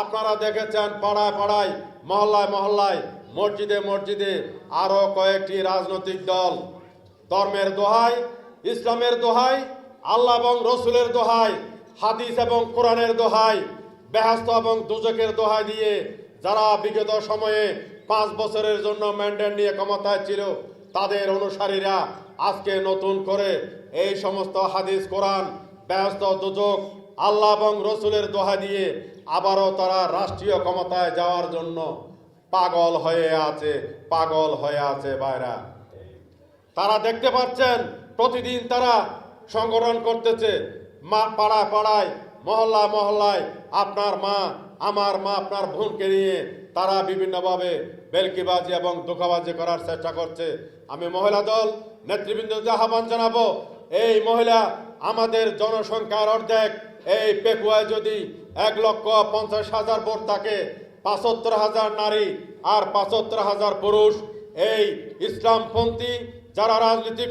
আপনারা দেখেছেন পাড়ায় পাড়ায়, মহল্লায় মহল্লায়, মসজিদে মসজিদে আরও কয়েকটি রাজনৈতিক দল। ধর্মের দোহাই, ইসলামের দোহাই, আল্লাহ এবং রসুলের দোহাই, হাদিস এবং কোরআনের দোহাই বেহাস্ত এবং দুজকের দোহাই দিয়ে যারা বিগত সময়ে পাঁচ বছরের জন্য ম্যান্ডেট নিয়ে ক্ষমতায় ছিল, তাদের অনুসারীরা আজকে নতুন করে এই সমস্ত হাদিস, কোরআন ব্যস্ত দুজক আল্লাহ এবং রসুলের দোহা দিয়ে আবারও তারা রাষ্ট্রীয় ক্ষমতায় যাওয়ার জন্য পাগল হয়ে আছে, পাগল হয়ে আছে বাইরা তারা দেখতে পাচ্ছেন, প্রতিদিন তারা সংগঠন করতেছে। মা, পাড়ায় পাড়ায় মহল্লা মহল্লায় আপনার মা, আমার মা, আপনার বোনকে নিয়ে তারা বিভিন্নভাবে বেলকিবাজি এবং ধোকাবাজি করার চেষ্টা করছে। আমি মহিলা দল নেতৃবৃন্দকে আহ্বান জানাব, এই মহিলা আমাদের জনসংখ্যার অর্ধেক এই পেকুয়ায় যদি এক লক্ষ পঞ্চাশ হাজার ভোট থাকে পাঁচাত্তর হাজার নারী আর পাঁচাত্তর হাজার পুরুষ এই ইসলামপন্থী যারা রাজনীতি